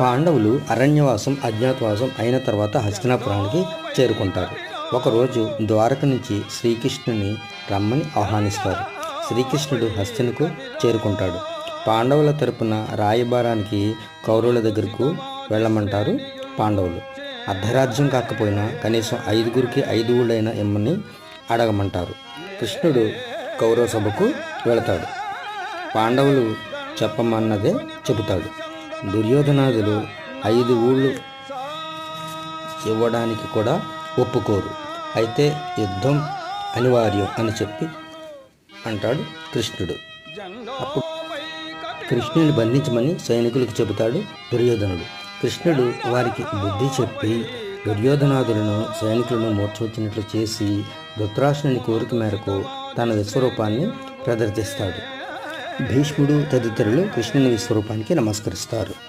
పాండవులు అరణ్యవాసం అజ్ఞాతవాసం అయిన తర్వాత హస్తినాపురానికి చేరుకుంటారు. ఒకరోజు ద్వారక నుంచి శ్రీకృష్ణుని రమ్మని ఆహ్వానిస్తారు. శ్రీకృష్ణుడు హస్తినకు చేరుకుంటాడు. పాండవుల తరపున రాయబారానికి కౌరవుల దగ్గరకు వెళ్ళమంటారు పాండవులు. అర్ధరాజ్యం కాకపోయినా కనీసం ఐదుగురికి ఐదు ఊళ్ళైన ఇమ్మని అడగమంటారు. కృష్ణుడు కౌరవ సభకు వెళతాడు. పాండవులు చెప్పమన్నదే చెబుతాడు. దుర్యోధనాదులు ఐదు ఊళ్ళు ఇవ్వడానికి కూడా ఒప్పుకోరు. అయితే యుద్ధం అనివార్యం అని చెప్పి అంటాడు కృష్ణుడు. అప్పుడు కృష్ణుని బంధించమని సైనికులకు చెబుతాడు దుర్యోధనుడు. కృష్ణుడు వారికి బుద్ధి చెప్పి దుర్యోధనాదులను సైనికులను మూర్చొచ్చినట్లు చేసి ధృతరాష్ట్రుని కోరిక మేరకు తన విశ్వరూపాన్ని ప్రదర్శిస్తాడు. భీష్ముడు తదితరులు కృష్ణుని స్వరూపానికి నమస్కరిస్తారు.